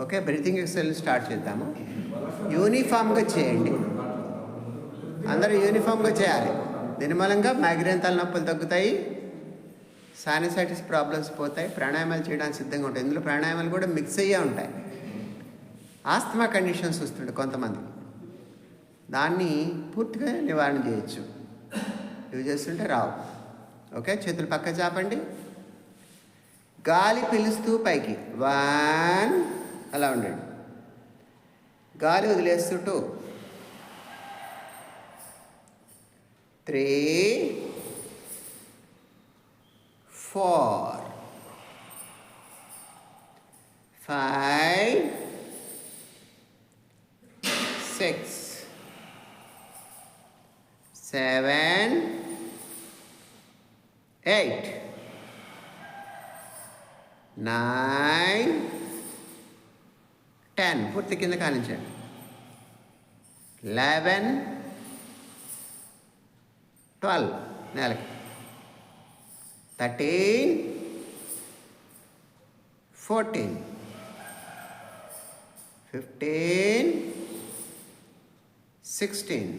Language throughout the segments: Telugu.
ఓకే బ్రీతింగ్ ఎక్సర్సైజ్ స్టార్ట్ చేద్దాము. యూనిఫామ్గా చేయండి. అందరూ యూనిఫామ్గా చేయాలి. దీని మూలంగా మైగ్రేన్ తలనొప్పులు తగ్గుతాయి. సానిసైటిస్ ప్రాబ్లమ్స్ పోతాయి. ప్రాణాయామాలు చేయడానికి సిద్ధంగా ఉంటాయి. ఇందులో ప్రాణాయామాలు కూడా మిక్స్ అయ్యే ఉంటాయి. ఆస్తమా కండిషన్స్ వస్తుండే కొంతమంది. దాన్ని పూర్తిగా నివారణ చేయొచ్చు. ఇవి చేస్తుంటే రావు. ఓకే చేతులు పక్క చాపండి. గాలి పిలుస్తూ పైకి. వన్ అలా ఉండండి. గాలి వదిలేస్తుంటూ. Three four five six seven eight nine ten పూర్తి కింద కానించండి లెవెన్ ట్వెల్వ్ నెలకి thirteen fourteen fifteen sixteen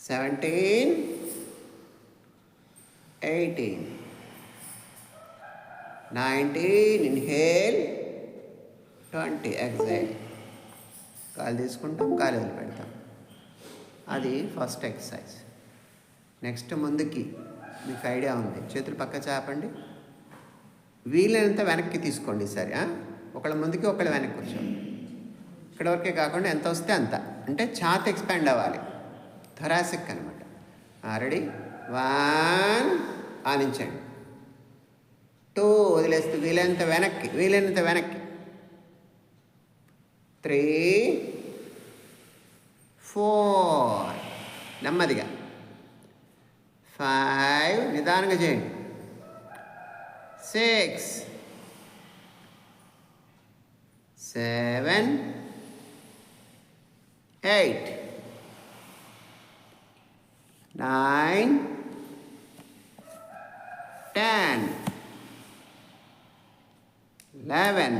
seventeen eighteen nineteen inhale twenty exhale కాలు తీసుకుంటాం కాలు వదిలిపెడతాం. అది ఫస్ట్ ఎక్సర్సైజ్. నెక్స్ట్ ముందుకి మీకు ఐడియా ఉంది. చేతులు పక్క చేపండి. వీలైనంత వెనక్కి తీసుకోండి సరే ఒకళ్ళ ముందుకి ఒకళ్ళ వెనక్కి కూర్చోండి. ఇక్కడ వరకే కాకుండా ఎంత వస్తే అంత. అంటే ఛాత్ ఎక్స్పాండ్ అవ్వాలి. థొరాసిక్ అనమాట రెడీ? వన్ ఆనించండి. టూ వదిలేస్తూ వీలైనంత వెనక్కి వీలైనంత వెనక్కి. త్రీ ఫోర్ నెమ్మదిగా. ఫైవ్ నిదానంగా చేయండి six seven eight nine ten eleven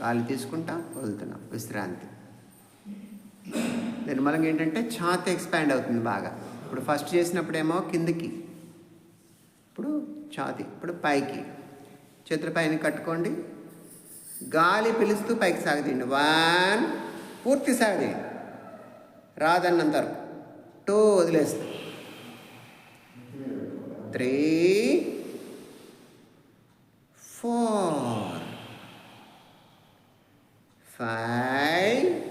గాలి తీసుకుంటాం వదులుతున్నాం. విశ్రాంతి. నిర్మలంగా ఏంటంటే ఛాతి ఎక్స్పాండ్ అవుతుంది బాగా. ఇప్పుడు ఫస్ట్ చేసినప్పుడేమో కిందికి. ఇప్పుడు ఛాతి ఇప్పుడు పైకి. చేతుల పైన కట్టుకోండి. గాలి పిలుస్తూ పైకి సాగదీయండి వన్ పూర్తి సాగదీయండి రాదన్నంత వరకు. టూ వదిలేస్తా. Three four. five,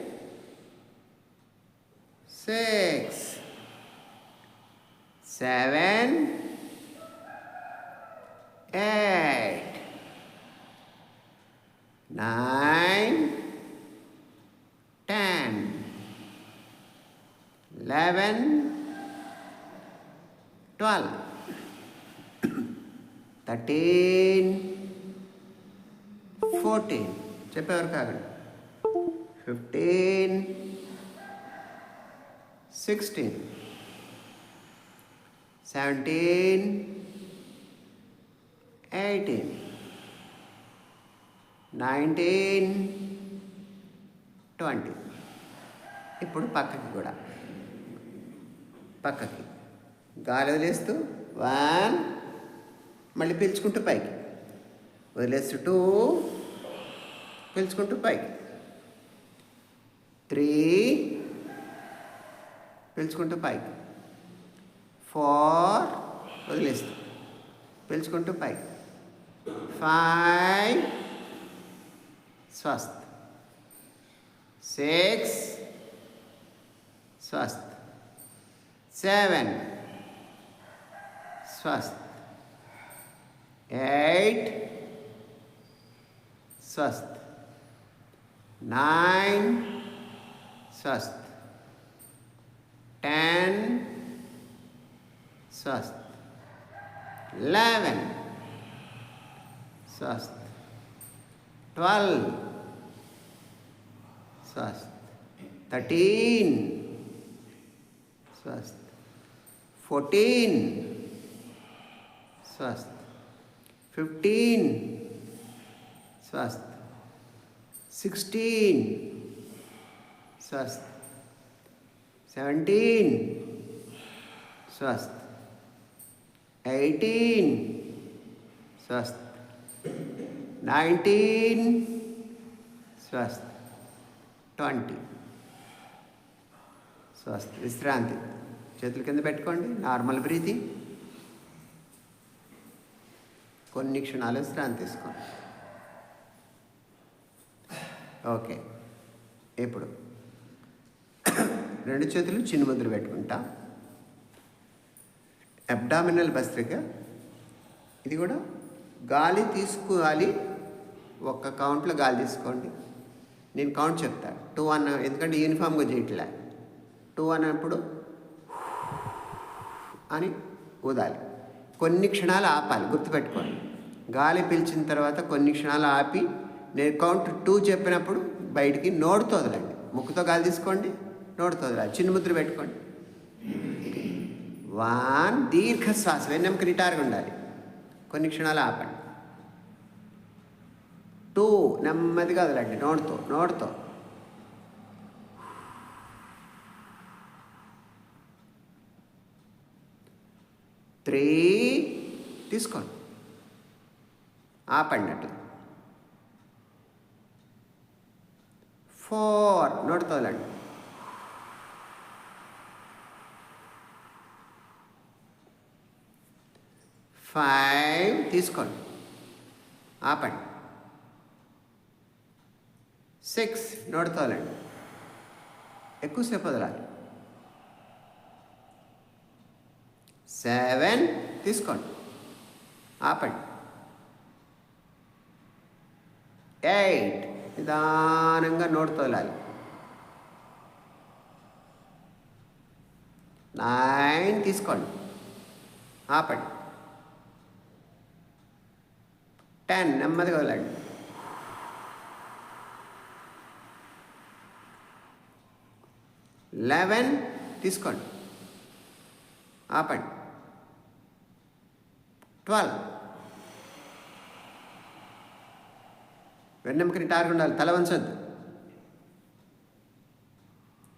six, seven, eight, nine, ten, eleven, twelve, thirteen, fourteen చెప్పేవరకు ఆగండి 15, 16, 17, 18, 19, 20. ఇప్పుడు పక్కకి కూడా. పక్కకి. గాలి వదిలేస్తూ వన్ మళ్ళీ పిలుచుకుంటూ పైకి. వదిలేస్తూ టూ పిలుచుకుంటూ పైకి. త్రీ. పిలుచుకుంటూ పైకి. ఫోర్. వదిలేస్తూ. పిలుచుకుంటూ పైకి. ఫైవ్. స్వస్థ్ సిక్స్. స్వస్థ్ సెవెన్. స్వస్థ్ ఎయిట్. స్వస్థ్ నైన్. सस्त टेन सस्त इलेवन सस्त ट्वेल्व सस्त थर्टीन सस्त फोर्टीन स्वस्थ फिफ्टीन स्वस्थ सिक्सटीन स्वस्थ सेवनटीन स्वस्थ एटीन स्वस्थ నైన్టీన్ స్వస్థ్ ట్వంటీ స్వస్థ్ విశ్రాంతి చేతుల కింద పెట్టుకోండి నార్మల్ బ్రీతింగ్ కొన్ని క్షణాలు విశ్రాంతి తీసుకోండి ఓకే ఇప్పుడు రెండు చేతులు చిన్నుముద్ర పెట్టుకుంటా. అబ్డామినల్ భస్త్రిక ఇది కూడా గాలి తీసుకోవాలి. ఒక్క కౌంట్లో గాలి తీసుకోండి. నేను కౌంట్ చెప్తా. టూ అన్న ఎందుకంటే యూనిఫామ్గా చేయట్లే. టూ అన్నప్పుడు అని ఊదాలి. కొన్ని క్షణాలు ఆపాలి. గుర్తుపెట్టుకోండి. గాలి పిలిచిన తర్వాత కొన్ని క్షణాలు ఆపి నేను కౌంట్ టూ చెప్పినప్పుడు బయటికి నోడుతో వదలండి. ముక్కుతో గాలి తీసుకోండి. నోడుతో వదలాలి చిన్న ముద్ర పెట్టుకోండి. వాన్ దీర్ఘ శ్వాస వెన్నెముక నిటారుగా ఉండాలి. కొన్ని క్షణాలు ఆపండి. టూ నెమ్మదిగా వదలండి. నోడుతో నోడుతో. త్రీ తీసుకోండి. ఆపండి అటు. ఫోర్ నోడుతో వదలండి. ఫైవ్ తీసుకోండి. ఆపండి. సిక్స్ నోడుతోలండి ఎక్కువసేపు వదలాలి. సెవెన్ తీసుకోండి. ఆపండి. ఎయిట్ నిదానంగా నోడుతో వదలాలి నైన్ తీసుకోండి. ఆపండి. టెన్ నెమ్మదిగా వదలండి లెవెన్ తీసుకోండి. ఆపండి. ట్వెల్వ్. వెన్నెముకని టార్గెట్ ఉండాలి తల వంచొద్దు.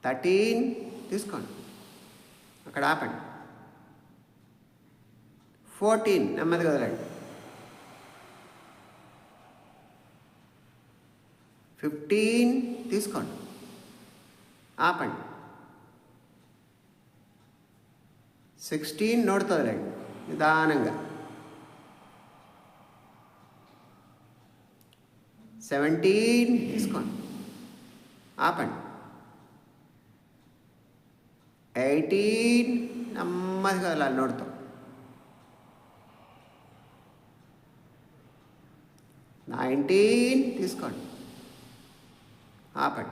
థర్టీన్ తీసుకోండి. అక్కడ ఆపండి. ఫోర్టీన్ నెమ్మదిగా వదలండి ఫిఫ్టీన్ తీసుకోండి. ఆపండి. సిక్స్టీన్ నోడుతో వదలండి నిదానంగా. సెవెంటీన్ తీసుకోండి. ఆపండి. ఎయిటీన్ నెమ్మదిగా అలా నోడుతాం నైన్టీన్ తీసుకోండి. ఆపండి.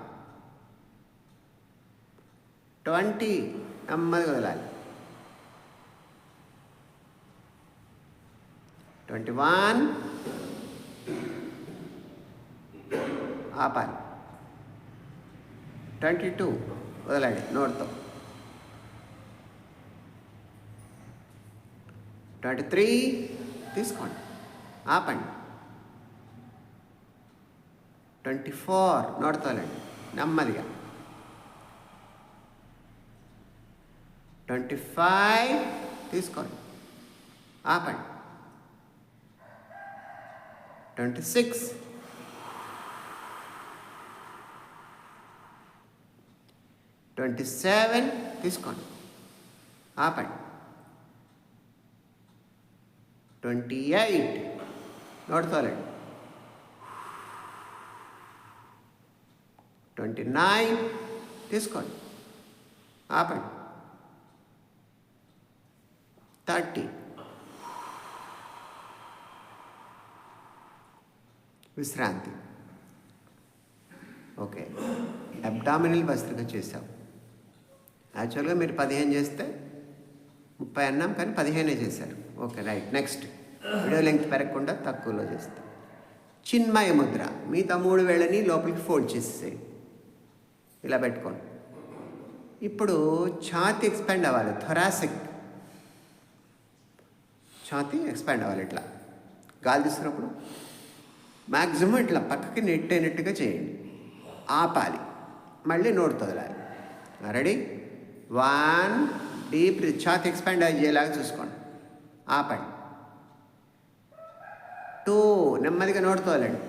ట్వంటీ నెమ్మదిగా వదలాలి. Twenty one. ఆపాలి. ట్వంటీ టూ వదలండి నోట్తో. ట్వంటీ త్రీ తీసుకోండి ఆపండి. ట్వంటీ ఫోర్ నోడుతోలండి నెమ్మదిగా. ట్వంటీ ఫైవ్ తీసుకోండి. ఆపండి. Twenty six. ట్వంటీ సెవెన్ తీసుకోండి. ఆపండి. ట్వంటీ ఎయిట్ నోడుతోలండి ట్వంటీ నైన్ తీసుకోండి. ఆపండి. థర్టీ. విశ్రాంతి. ఓకే. అబ్డామినల్ వస్త్రిక చేసాం యాక్చువల్గా మీరు పదిహేను చేస్తే ముప్పై అన్నాం కానీ పదిహేనే చేశారు. Okay right. Next. Video length పెరగకుండా తక్కువలో చేస్తాం. చిన్మయ ముద్ర. మిగతా మూడు వేళ్ళని లోపలికి ఫోల్డ్ చేసేసేయండి. ఇలా పెట్టుకోండి ఇప్పుడు ఛాతి ఎక్స్పాండ్ అవ్వాలి థొరాసిక్ ఛాతి ఎక్స్పాండ్ అవ్వాలి ఇట్లా. గాలి తీసుకున్నప్పుడు మ్యాక్సిమం ఇట్లా పక్కకి నెట్టేనట్టుగా చేయండి. ఆపాలి. మళ్ళీ నోటు వదలాలి. రెడీ వన్ డీప్ ఛాతి ఎక్స్పాండ్ అయ్యేలాగా చూసుకోండి. ఆపండి. టూ నెమ్మదిగా నోటుతో వదలండి.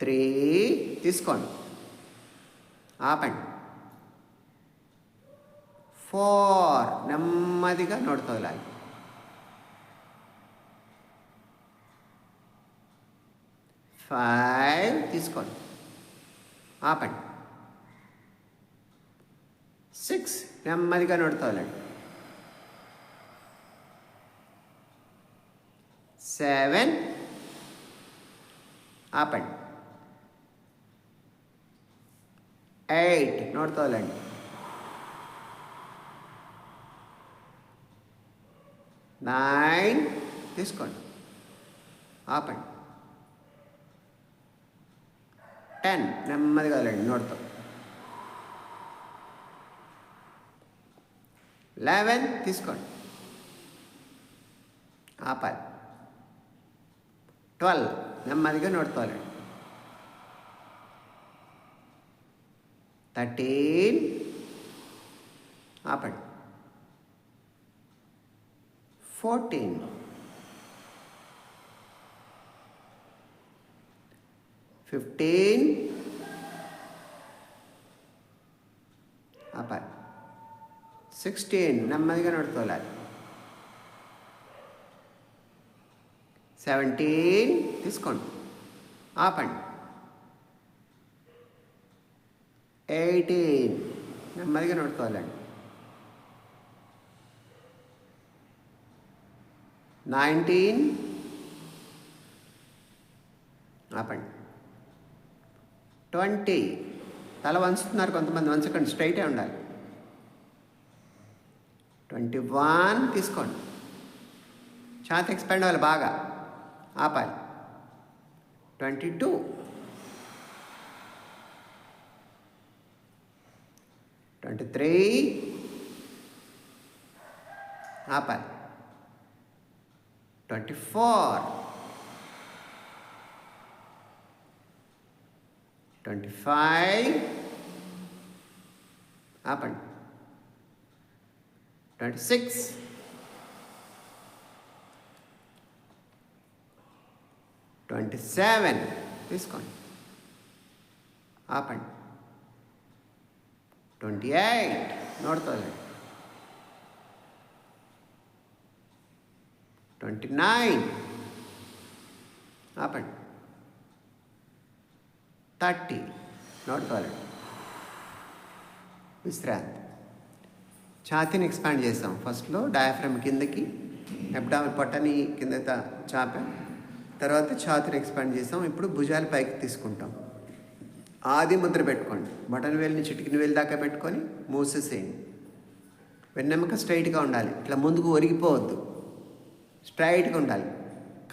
త్రీ తీసుకోండి. ఆపండి. ఫోర్ నెమ్మదిగా నోటుతో వదలాలి ఫైవ్ తీసుకోండి. ఆపండి. సిక్స్ నెమ్మదిగా నోటుతో వదలండి సెవెన్. ఆపండి. ಏಯ್ಟ್ ನೋಡ್ತಾವಲ್ಲ నైన్ తీసుకోండి. ఆపండి. టెన్ నెమ్మదిగా వెళ్ళండి నోడుతో లెవెన్ తీసుకోండి. ఆపాలి. ట్వెల్వ్ నెమ్మదిగా నోడుతో अटेन आप फोर्टीन फिफ्टीन आप सिक्सटीन नमदे नोड़ोल सेवेंटीन सवेंटी आप ఎయిటీన్. నెమ్మదిగా నడుకోవాలండి నైన్టీన్. ఆపండి. ట్వంటీ. తల వంచుతున్నారు కొంతమంది వంచకండి స్ట్రైటే ఉండాలి. ట్వంటీ వన్ తీసుకోండి. ఛాతి ఎక్స్పాండ్ అవ్వాలి బాగా. ఆపాలి. Twenty two. 23 apple 24 25 apple 26 27 this coin. happened twenty eight నోడుతుంది twenty nine. ఆపండి. థర్టీ నోడుకోవాలి విశ్రాంతి. ఛాతీని ఎక్స్పాండ్ చేస్తాం ఫస్ట్లో డయాఫ్రమ్ కిందకి అబ్డామిన్ పొట్టని కింద చాపాం. తర్వాత ఛాతీని ఎక్స్పాండ్ చేస్తాం ఇప్పుడు భుజాలు పైకి తీసుకుంటాం. ఆది ముద్ర పెట్టుకోండి. బటన్ వేలిని చిటికిన వేలు దాకా పెట్టుకొని మూసేసేయండి. వెన్నెమ్మక స్ట్రైట్గా ఉండాలి. ఇట్లా ముందుకు ఒరిగిపోవద్దు. స్ట్రైట్గా ఉండాలి.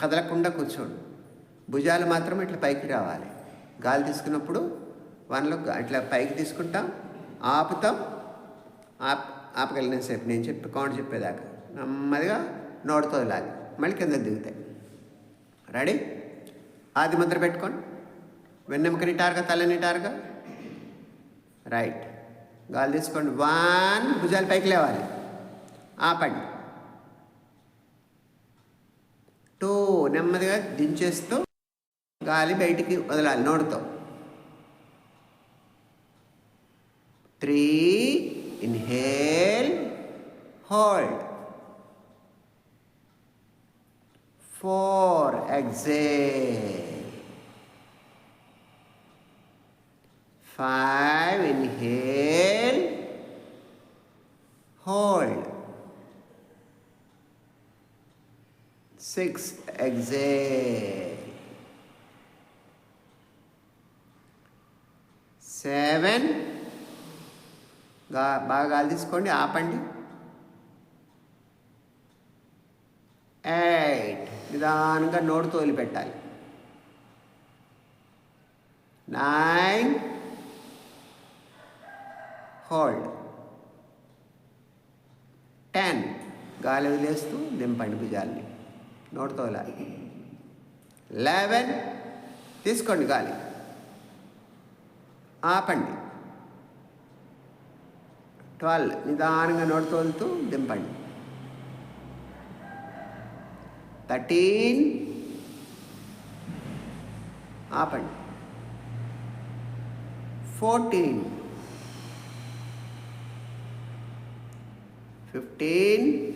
కదలకుండా కూర్చోండి. భుజాలు మాత్రం ఇట్లా పైకి రావాలి. గాలి తీసుకున్నప్పుడు వన్లో ఇట్లా పైకి తీసుకుంటాం. ఆపుతాం. ఆప్ ఆపగలిగిన సేపు నేను చెప్పి కౌంట్ చెప్పేదాకా నెమ్మదిగా నోడుతో వదలాలి మళ్ళీ కింద దిగుతాయి. రెడీ? ఆది ముద్ర పెట్టుకోండి. వెన్నెముక నిటారుగా తల నిటారుగా? రైట్ గాలి తీసుకోండి. వన్ భుజాలు పైకి లేవాలి. ఆపండి. టూ నెమ్మదిగా దించేస్తూ గాలి బయటికి వదలాలి నోడుతో three inhale hold four exhale five inhale hold six seven బాగా గాలి తీసుకోండి ఆపండి. ఎయిట్ నిదానంగా నోటుతో తోలిపెట్టాలి నైన్ హోల్డ్ టెన్ గాలి వదిలేస్తూ దింపండి భుజాల్ని. నోటుతో వదలాలి లెవెన్ తీసుకోండి గాలి. ఆపండి. ట్వెల్వ్ నిదానంగా నోటుతో దింపండి. థర్టీన్ ఆపండి. ఫోర్టీన్ ఫిఫ్టీన్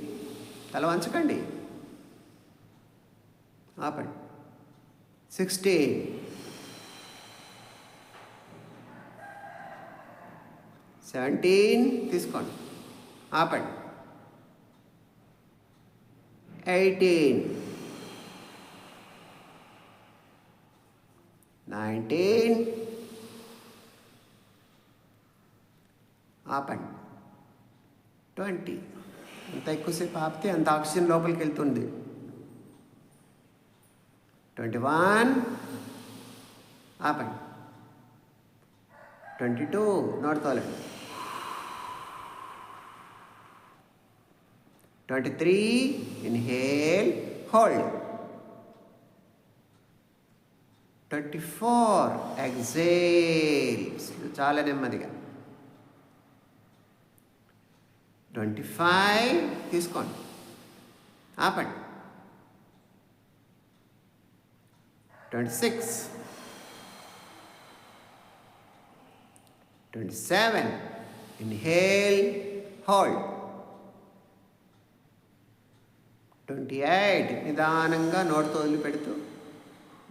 తల వంచకండి. ఆపండి. సిక్స్టీన్ సెవెంటీన్ తీసుకోండి. ఆపండి. ఎయిటీన్ నైన్టీన్ ఆపండి. ట్వంటీ ఎంత ఎక్కువసేపు ఆపితే అంత ఆక్సిజన్ లోపలికి వెళ్తుంది. Twenty one. ఆపండి. Twenty two నోడుకోవాలండి twenty three inhale hold. Twenty four exhale. చాలా నెమ్మదిగా. ట్వంటీ ఫైవ్ తీసుకోండి. ఆపండి. Twenty six. Twenty seven. Inhale hold twenty eight. నిదానంగా నోటితో వదిలిపెడుతూ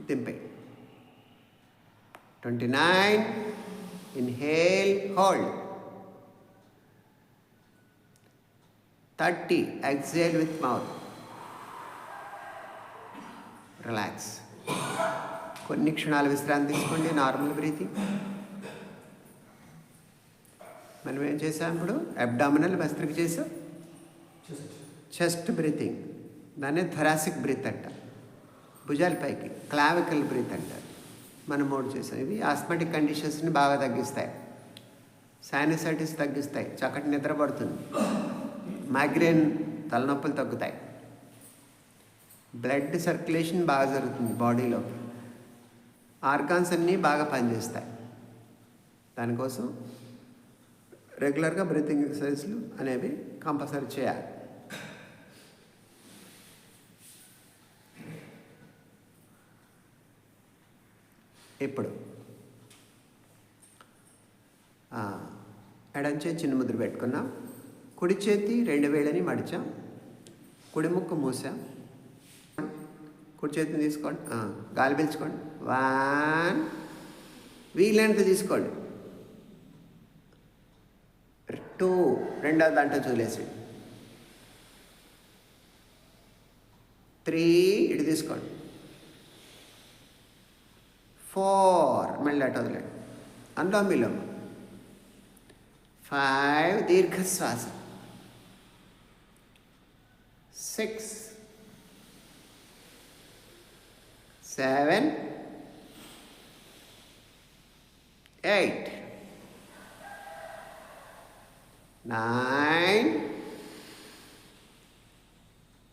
దింపే. Twenty nine. Inhale hold thirty. Exhale with mouth relax కొన్ని క్షణాలు విశ్రాంతి తీసుకోండి నార్మల్ బ్రీతింగ్. మనం ఏం చేసాం ఇప్పుడు? అబ్డామినల్ వస్త్రిక చేసాం? చెస్ట్ బ్రీతింగ్ దాన్ని థరాసిక్ బ్రీత్ అంట. భుజాల పైకి క్లావికల్ బ్రీత్ అంటారు మనం మూడు చేసాం. ఇవి ఆస్మెటిక్ కండిషన్స్ని బాగా తగ్గిస్తాయి. సైనసైటిస్ తగ్గిస్తాయి. చక్కటి నిద్ర పడుతుంది. మైగ్రేన్ తలనొప్పులు తగ్గుతాయి. బ్లడ్ సర్క్యులేషన్ బాగా జరుగుతుంది బాడీలో. ఆర్గాన్స్ అన్నీ బాగా పనిచేస్తాయి. దానికోసం రెగ్యులర్గా బ్రీతింగ్ ఎక్సర్సైజ్లు అనేవి కంపల్సరీ చేయాలి. ఇప్పుడు ఎడంచే ఎడం చేతి చిన్న ముద్ర పెట్టుకున్నాం. కుడి చేతి రెండు వేలని మడిచాం. కుడి ముక్కు మూసాం. కుడి చేతిని తీసుకోండి. గాలి పీల్చుకోండి. వన్. వీలైనంత తీసుకోండి. టూ. రెండవ దాంట్లో చూలేసి త్రీ. ఇటు తీసుకోండి. ఫోర్. మళ్ళీ అటు వదిలేండి అందులో మీలో. Five. దీర్ఘశ్వాస. Six. Seven eight nine,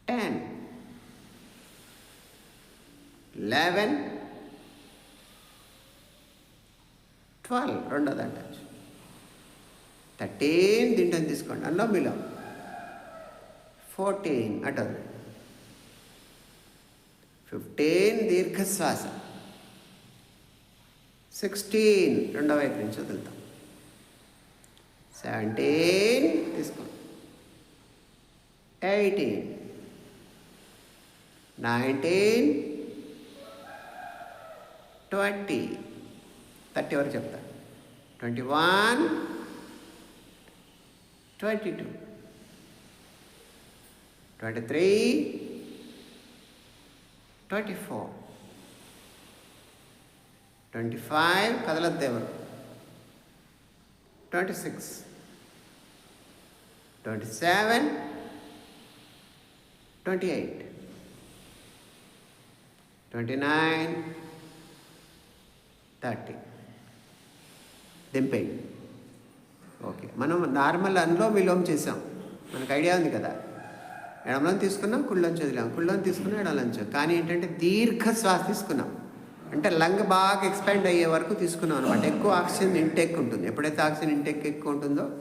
ten, eleven, twelve రెండోది అంటచ్చు థర్టీన్ తింటాను తీసుకోండి. అందులో మీలో ఫోర్టీన్ అటది ఫిఫ్టీన్ దీర్ఘశ్వాస. సిక్స్టీన్ రెండో వైపు నుంచి వదులుతాం. సెవెంటీన్ తీసుకోండి ఎయిటీన్ నైన్టీన్ ట్వంటీ థర్టీ వరకు చెప్తా. Twenty one twenty two twenty three twenty four twenty five కదలద్దేవరు twenty six twenty seven twenty eight twenty nine thirty దింపేయి. Okay మనం నార్మల్ అనులోమ విలోమ చేసాం. మనకు ఐడియా ఉంది కదా? ఎడమలను తీసుకున్నాం కుళ్ళలోంచి చదిలాం కుళ్ళలోని తీసుకున్నాం ఎడమలోంచి కానీ ఏంటంటే దీర్ఘ శ్వాస తీసుకున్నాం. అంటే లంగ్ బాగా ఎక్స్పాండ్ అయ్యే వరకు తీసుకున్నాం అనమాట ఎక్కువ ఆక్సిజన్ ఇంటెక్ ఉంటుంది. ఎప్పుడైతే ఆక్సిజన్ ఇంటెక్ ఎక్కువ ఉంటుందో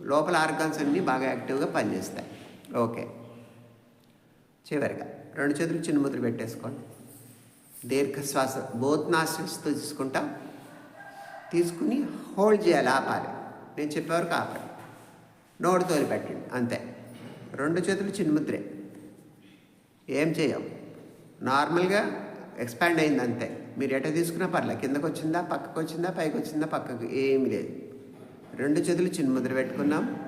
లోపల ఆర్గాన్స్ అన్నీ బాగా యాక్టివ్గా పనిచేస్తాయి. ఓకే. చివరిగా రెండు చేతులు చిన్న ముద్ర పెట్టేసుకోండి. దీర్ఘ శ్వాస బోత్ నాస్టిల్స్తో తీసుకుంటాం. తీసుకుని హోల్డ్ చేయాలి ఆపాలి. నేను చెప్పే వరకు ఆపండి నోటితో పెట్టండి అంతే. రెండు చేతులు చిన్ముద్రే. ఏం చేయం? నార్మల్గా ఎక్స్పాండ్ అయింది అంతే. మీరు ఎట తీసుకున్నా పర్లే. కిందకు వచ్చిందా పక్కకు వచ్చిందా పైకి వచ్చిందా పక్కకు ఏమి లేదు. రెండు చేతులు చిన్ముద్ర పెట్టుకున్నాం.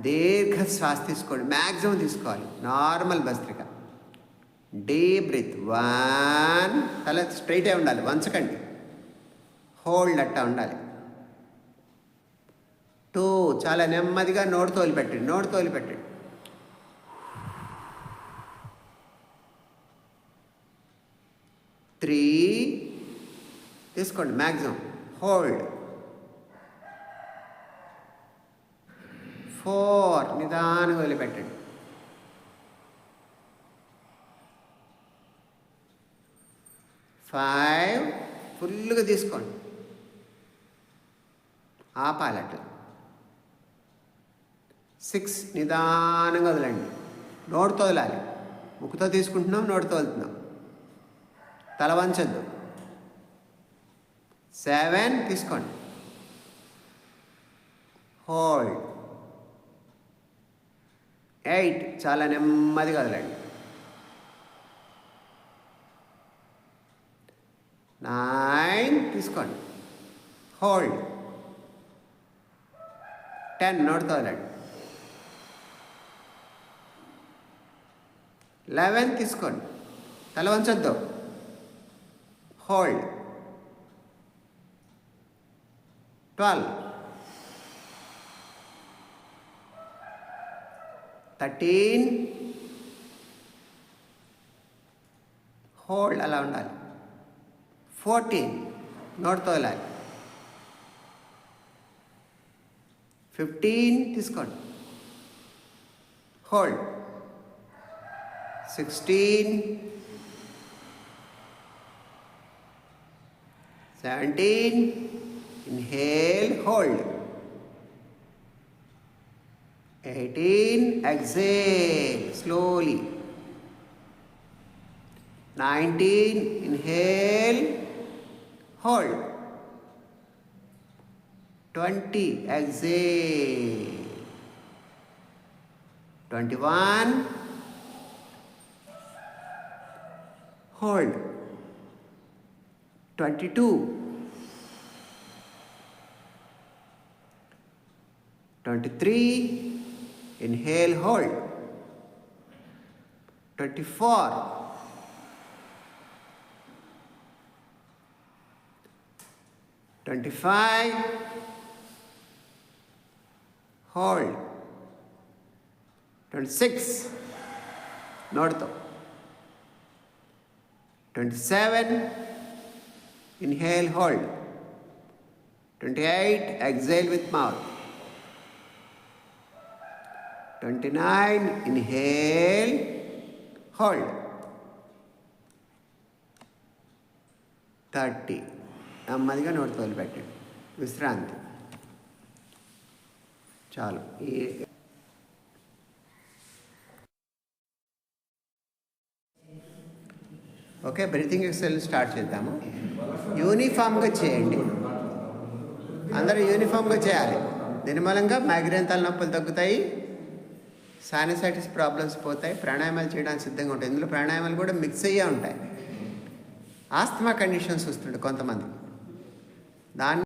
దీర్ఘ శ్వాస తీసుకోండి. మ్యాక్సిమం తీసుకోవాలి. Normal bhastrika. Deep breath. One. తల స్ట్రైటే ఉండాలి. వంచకండి. హోల్డ్ అట్టా ఉండాలి. టూ. చాలా నెమ్మదిగా నోటు తోలిపెట్టండి నోటు తోలిపెట్టండి త్రీ. తీసుకోండి మ్యాక్సిమం హోల్డ్ ఫోర్ నిదానంగా వదిలిపెట్టండి. ఫైవ్ ఫుల్గా తీసుకోండి. ఆపాలి అట్లా సిక్స్ నిదానంగా వదలండి. నోటితో వదలాలి. ముక్కుతో తీసుకుంటున్నాం నోటితో వదులుతున్నాం. తల వంచద్దు సెవెన్ తీసుకోండి. హోల్డ్. ఎయిట్ చాలా నెమ్మదిగా వదలండి నైన్ తీసుకోండి. హోల్డ్. టెన్ నోటితో వదలండి లెవెన్ తీసుకోండి. తల వంచొద్దు హోల్డ్ ట్వెల్వ్ థర్టీన్ హోల్డ్ అలా ఉండాలి ఫోర్టీన్ నోట్తో వెళ్ళాలి ఫిఫ్టీన్ తీసుకోండి hold sixteen 17 inhale hold. 18 exhale slowly. 19 inhale hold. 20 exhale. 21 hold. 22 23 inhale hold. Twenty-four. 25 hold. 26 north. 27 inhale hold. 28 exhale with mouth. 29 inhale hold 30 నెమ్మదిగా నోటితో వదిలిపెట్టండి విశ్రాంతి. చాలు. ఈ ఓకే బ్రీతింగ్ ఎక్సర్సైజ్ స్టార్ట్ చేద్దాము. యూనిఫామ్గా చేయండి. అందరూ యూనిఫామ్గా చేయాలి. నిర్మలంగా మైగ్రేన్ తలనొప్పులు తగ్గుతాయి. సైనసైటిస్ ప్రాబ్లమ్స్ పోతాయి ప్రాణాయామాలు చేయడానికి సిద్ధంగా ఉంటాయి. ఇందులో ప్రాణాయామాలు కూడా మిక్స్ అయ్యే ఉంటాయి. ఆస్తమా కండిషన్స్ వస్తుండే కొంతమంది. దాన్ని